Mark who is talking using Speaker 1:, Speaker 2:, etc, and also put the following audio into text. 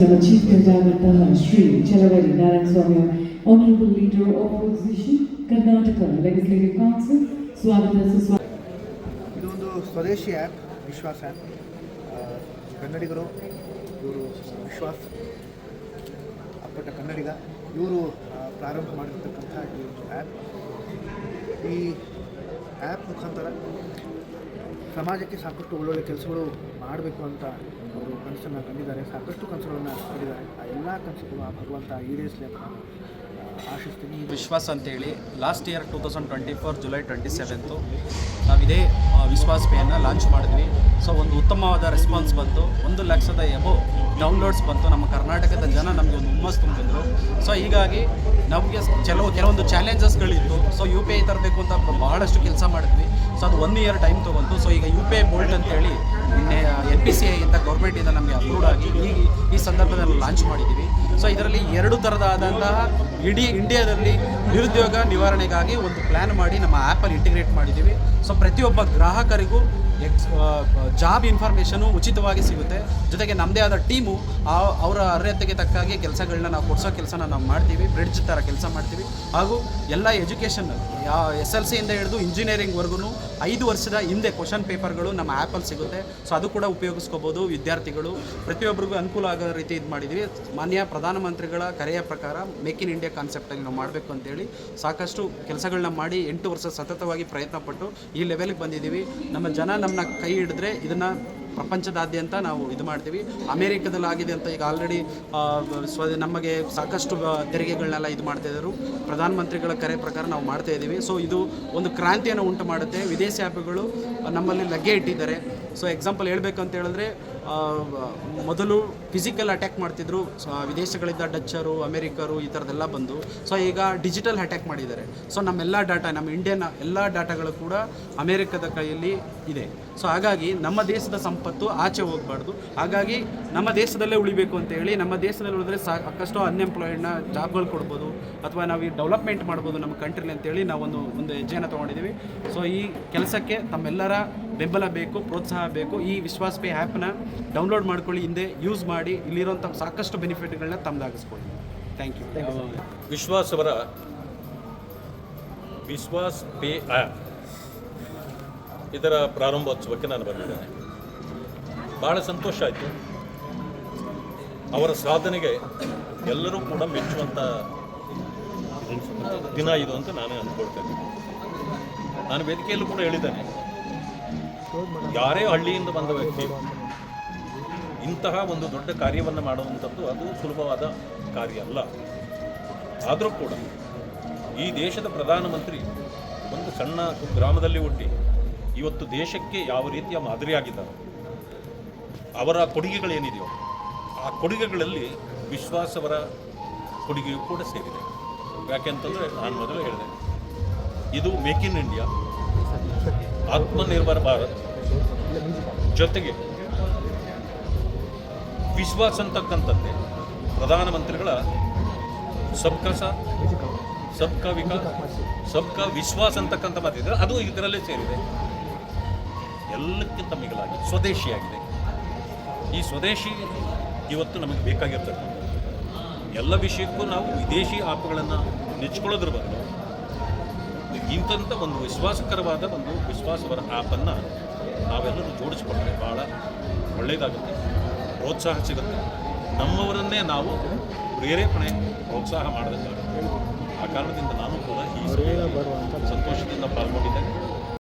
Speaker 1: Chief the Sri Chalavari Narayan Swami, Honorable Leader of Opposition, Karnataka Legislative Council, Swagata Suswagata.
Speaker 2: ಇದೊಂದು ಸ್ವದೇಶಿ app ವಿಶ್ವಾಸ app ಕನ್ನಡಿಗರು ಇವರು ವಿಶ್ವಾಸ್ ಅಪ್ಪಟ ಕನ್ನಡಿಗ ಇವರು ಪ್ರಾರಂಭ ಮಾಡಿರ್ತಕ್ಕಂಥ ಈ ಆ್ಯಪ್ ಈ ಆ್ಯಪ್ ಮುಖಾಂತರ ಸಮಾಜಕ್ಕೆ ಸಾಕಷ್ಟು ಒಳ್ಳೊಳ್ಳೆ ಕೆಲಸಗಳು ಮಾಡಬೇಕು ಅಂತ ಅವರು ಕನಸನ್ನು ಕಂಡಿದ್ದಾರೆ. ಸಾಕಷ್ಟು ಕನಸುಗಳನ್ನು ಕಂಡಿದ್ದಾರೆ. ಆ ಎಲ್ಲ ಕನಸುಗಳು ಆ ಭಗವಂತ ಈಡೇರಿಸಲಿ ಅಂತ ಆಶಿಸ್ತೀನಿ.
Speaker 3: ವಿಶ್ವಾಸ ಅಂತೇಳಿ, last year two thousand twenty four July twenty seventh ನಾವಿದೇ Vishwas ಪೇಯನ್ನು ಲಾಂಚ್ ಮಾಡಿದ್ವಿ. ಸೊ ಒಂದು ಉತ್ತಮವಾದ ರೆಸ್ಪಾನ್ಸ್ ಬಂತು. ಒಂದು ಲಕ್ಷದ ಎಬೋ ಡೌನ್ಲೋಡ್ಸ್ ಬಂತು. ನಮ್ಮ ಕರ್ನಾಟಕದ ಜನ ನಮಗೆ ಒಂದು ಹುಮ್ಮಸ್ ತುಂಬಿದ್ರು. ಸೊ ಹೀಗಾಗಿ ನಮಗೆ ಕೆಲವು, ಕೆಲವೊಂದು ಚಾಲೆಂಜಸ್ಗಳಿತ್ತು ಸೊ ಯು ಪಿ ಐ ತರಬೇಕು ಅಂತ ಬಹಳಷ್ಟು ಕೆಲಸ ಮಾಡಿದ್ವಿ. ಸೊ ಅದು ಒನ್ ಇಯರ್ ಟೈಮ್ ತೊಗೊಂತು. ಸೊ ಈಗ ಯು ಪಿ ಐ ಬೋಲ್ಟ್ ಅಂತೇಳಿ, ನಿನ್ನೆ ಎನ್ ಪಿ ಸಿ ಐ ಅಂತ ಗೌರ್ಮೆಂಟಿಂದ ನಮಗೆ ಅಪ್ರೂವ್ಡ್ ಆಗಿ ಈ ಈ ಸಂದರ್ಭದಲ್ಲಿ ಲಾಂಚ್ ಮಾಡಿದ್ದೀವಿ ಸೊ ಇದರಲ್ಲಿ ಎರಡು ಥರದಾದಂತಹ ಇಡೀ ಇಂಡಿಯಾದಲ್ಲಿ ನಿರುದ್ಯೋಗ ನಿವಾರಣೆಗಾಗಿ ಒಂದು ಪ್ಲ್ಯಾನ್ ಮಾಡಿ ನಮ್ಮ ಆ್ಯಪಲ್ಲಿ ಇಂಟಿಗ್ರೇಟ್ ಮಾಡಿದ್ದೀವಿ. ಸೊ ಪ್ರತಿಯೊಬ್ಬ ಗ್ರಾಹಕರಿಗೂ ಎಕ್ಸ್ ಜಾಬ್ ಇನ್ಫಾರ್ಮೇಷನು ಉಚಿತವಾಗಿ ಸಿಗುತ್ತೆ. ಜೊತೆಗೆ ನಮ್ಮದೇ ಆದ ಟೀಮು ಅವರ ಅರ್ಹತೆಗೆ ತಕ್ಕಾಗಿ ಕೆಲಸಗಳನ್ನ ನಾವು ಕೊಡಿಸೋ ಕೆಲಸನ ನಾವು ಮಾಡ್ತೀವಿ. ಬ್ರಿಡ್ಜ್ ಥರ ಕೆಲಸ ಮಾಡ್ತೀವಿ. ಹಾಗೂ ಎಲ್ಲ ಎಜುಕೇಷನ್ ಎಸ್ ಎಲ್ ಸಿಯಿಂದ ಹಿಡಿದು ಇಂಜಿನಿಯರಿಂಗ್ವರೆಗೂ ಐದು ವರ್ಷದ ಹಿಂದೆ ಕ್ವಶನ್ ಪೇಪರ್ಗಳು ನಮ್ಮ ಆ್ಯಪಲ್ಲಿ ಸಿಗುತ್ತೆ. ಸೊ ಅದು ಕೂಡ ಉಪಯೋಗಿಸ್ಕೋಬೋದು ವಿದ್ಯಾರ್ಥಿಗಳು. ಪ್ರತಿಯೊಬ್ಬರಿಗೂ ಅನುಕೂಲ ಆಗೋ ರೀತಿ ಇದು ಮಾಡಿದ್ದೀವಿ. ಮಾನ್ಯ ಪ್ರಧಾನಮಂತ್ರಿಗಳ ಕರೆಯ ಪ್ರಕಾರ ಮೇಕ್ ಇನ್ ಇಂಡಿಯಾ ಕಾನ್ಸೆಪ್ಟಲ್ಲಿ ನಾವು ಮಾಡಬೇಕು ಅಂತೇಳಿ ಸಾಕಷ್ಟು ಕೆಲಸಗಳನ್ನ ಮಾಡಿ ಎಂಟು ವರ್ಷ ಸತತವಾಗಿ ಪ್ರಯತ್ನಪಟ್ಟು ಈ ಲೆವೆಲ್ಗೆ ಬಂದಿದ್ದೀವಿ. ನಮ್ಮ ಜನ ನಮ್ಮನ್ನ ಕೈ ಹಿಡಿದ್ರೆ ಇದನ್ನು ಪ್ರಪಂಚದಾದ್ಯಂತ ನಾವು ಇದು ಮಾಡ್ತೀವಿ. ಅಮೇರಿಕದಲ್ಲಿ ಆಗಿದೆ ಅಂತ ಈಗ ಆಲ್ರೆಡಿ ಸ್ವ, ನಮಗೆ ಸಾಕಷ್ಟು ತೆರಿಗೆಗಳನ್ನೆಲ್ಲ ಇದು ಮಾಡ್ತಾ ಇದ್ದರು. ಪ್ರಧಾನಮಂತ್ರಿಗಳ ಕರೆ ಪ್ರಕಾರ ನಾವು ಮಾಡ್ತಾ ಇದ್ದೀವಿ. ಸೊ ಇದು ಒಂದು ಕ್ರಾಂತಿಯನ್ನು ಉಂಟು ಮಾಡುತ್ತೆ. ವಿದೇಶಿ ಆ್ಯಪ್ಗಳು ನಮ್ಮಲ್ಲಿ ಲಗ್ಗೆ ಇಟ್ಟಿದ್ದಾರೆ. ಸೊ ಎಕ್ಸಾಂಪಲ್ ಹೇಳಬೇಕಂತ ಹೇಳಿದ್ರೆ ಮೊದಲು ಫಿಸಿಕಲ್ ಅಟ್ಯಾಕ್ ಮಾಡ್ತಿದ್ರು. ಸೊ ವಿದೇಶಗಳಿಂದ ಡಚ್ಚರು, ಅಮೆರಿಕರು ಈ ಥರದ್ದೆಲ್ಲ ಬಂದು ಸೊ ಈಗ ಡಿಜಿಟಲ್ ಅಟ್ಯಾಕ್ ಮಾಡಿದ್ದಾರೆ. ಸೊ ನಮ್ಮೆಲ್ಲ ಡಾಟಾ, ನಮ್ಮ ಇಂಡಿಯನ್ ಎಲ್ಲ ಡಾಟಾಗಳು ಕೂಡ ಅಮೆರಿಕದ ಕೈಯಲ್ಲಿ ಇದೆ. ಸೊ ಹಾಗಾಗಿ ನಮ್ಮ ದೇಶದ ಸಂಪತ್ತು ಆಚೆ ಹೋಗಬಾರ್ದು. ಹಾಗಾಗಿ ನಮ್ಮ ದೇಶದಲ್ಲೇ ಉಳಿಬೇಕು ಅಂತ ಹೇಳಿ, ನಮ್ಮ ದೇಶದಲ್ಲಿ ಉಳಿದ್ರೆ ಸಾಕಷ್ಟು ಅನ್ಎಂಪ್ಲಾಯ್ಡ್ನ ಜಾಬ್ಗಳು ಕೊಡ್ಬೋದು, ಅಥವಾ ನಾವು ಈ ಡೆವಲಪ್ಮೆಂಟ್ ಮಾಡ್ಬೋದು ನಮ್ಮ ಕಂಟ್ರಿಲಿ ಅಂತೇಳಿ ನಾವೊಂದು, ಒಂದು ಹೆಜ್ಜೆಯನ್ನು ತೊಗೊಂಡಿದ್ದೀವಿ. ಸೊ ಈ ಕೆಲಸಕ್ಕೆ ತಮ್ಮೆಲ್ಲರ ಬೆಂಬಲ ಬೇಕು, ಪ್ರೋತ್ಸಾಹ ಬೇಕು ಈ ವಿಶ್ವಾಸ ಪೇ ಆ್ಯಪ್ನ ಡೌನ್ಲೋಡ್ ಮಾಡ್ಕೊಳ್ಳಿ, ಹಿಂದೆ ಯೂಸ್ ಮಾಡಿ ಇಲ್ಲಿರೋಂಥ ಸಾಕಷ್ಟು ಬೆನಿಫಿಟ್ಗಳನ್ನ ತಮ್ಮದಾಗಿಸ್ಕೊಳ್ಳಿ ಥ್ಯಾಂಕ್ ಯು
Speaker 4: ವಿಶ್ವಾಸ್ ಅವರ ವಿಶ್ವಾಸ್ ಪೇ ಆ್ಯಪ್ ಇದರ ಪ್ರಾರಂಭೋತ್ಸವಕ್ಕೆ ನಾನು ಬಂದಿದ್ದೇನೆ. ಭಾಳ ಸಂತೋಷ ಆಯಿತು. ಅವರ ಸಾಧನೆಗೆ ಎಲ್ಲರೂ ಕೂಡ ಮೆಚ್ಚುವಂಥ ದಿನ ಇದು ಅಂತ ನಾನು ಅಂದ್ಕೊಳ್ತೇನೆ. ನಾನು ವೇದಿಕೆಯಲ್ಲೂ ಕೂಡ ಹೇಳಿದ್ದೇನೆ. ಯಾರೇ ಹಳ್ಳಿಯಿಂದ ಬಂದ ವ್ಯಕ್ತಿ ಇಂತಹ ಒಂದು ದೊಡ್ಡ ಕಾರ್ಯವನ್ನು ಮಾಡುವಂಥದ್ದು ಅದು ಸುಲಭವಾದ ಕಾರ್ಯ ಅಲ್ಲ. ಆದರೂ ಕೂಡ ಈ ದೇಶದ ಪ್ರಧಾನಮಂತ್ರಿ ಒಂದು ಸಣ್ಣ ಗ್ರಾಮದಲ್ಲಿ ಹುಟ್ಟಿ ಇವತ್ತು ದೇಶಕ್ಕೆ ಯಾವ ರೀತಿಯ ಮಾದರಿಯಾಗಿದ್ದಾರೆ, ಅವರ ಕೊಡುಗೆಗಳೇನಿದೆಯೋ ಆ ಕೊಡುಗೆಗಳಲ್ಲಿ ವಿಶ್ವಾಸವರ ಕೊಡುಗೆಯೂ ಕೂಡ ಸೇರಿದೆ. ಯಾಕೆಂತಂದರೆ ನಾನು ಮೊದಲು ಹೇಳಿದೆ, ಇದು make in India. Atmanirbhar Bharat. ಜೊತೆಗೆ ವಿಶ್ವಾಸ ಅಂತಕ್ಕಂಥದ್ದೇ ಪ್ರಧಾನಮಂತ್ರಿಗಳ ಸಬ್ಕಾ ಸಬ್ಕ ಸಬ್ಕಾ ಸಬ್ಕ ವಿಶ್ವಾಸ ಅಂತಕ್ಕಂಥ ಮಾತಿದ್ರೆ ಅದು ಇದರಲ್ಲೇ ಸೇರಿದೆ. ಎಲ್ಲಕ್ಕಿಂತ ಮಿಗಿಲಾಗಿ ಸ್ವದೇಶಿಯಾಗಿದೆ. ಈ ಸ್ವದೇಶಿ ಇವತ್ತು ನಮಗೆ ಬೇಕಾಗಿರ್ತಕ್ಕಂಥ ಎಲ್ಲ ವಿಷಯಕ್ಕೂ ನಾವು ವಿದೇಶಿ ಆ್ಯಪ್ಗಳನ್ನು ನೆಚ್ಕೊಳ್ಳೋದ್ರ ಬದಲು ಇಂಥಂಥ ಒಂದು ವಿಶ್ವಾಸಕರವಾದ ಒಂದು ವಿಶ್ವಾಸವರ ಆ್ಯಪನ್ನು ನಾವೆಲ್ಲರೂ ಜೋಡಿಸ್ಕೊಂಡ್ರೆ ಭಾಳ ಒಳ್ಳೆಯದಾಗುತ್ತೆ, ಪ್ರೋತ್ಸಾಹ ಸಿಗುತ್ತೆ. ನಮ್ಮವರನ್ನೇ ನಾವು ಪ್ರೇರೇಪಣೆ ಪ್ರೋತ್ಸಾಹ ಮಾಡಬೇಕಾಗುತ್ತೆ ಆ ಕಾರಣದಿಂದ ನಾನು ಕೂಡ ಈ ಸಂತೋಷದಿಂದ ಪಾಲ್ಗೊಂಡಿದ್ದೇನೆ.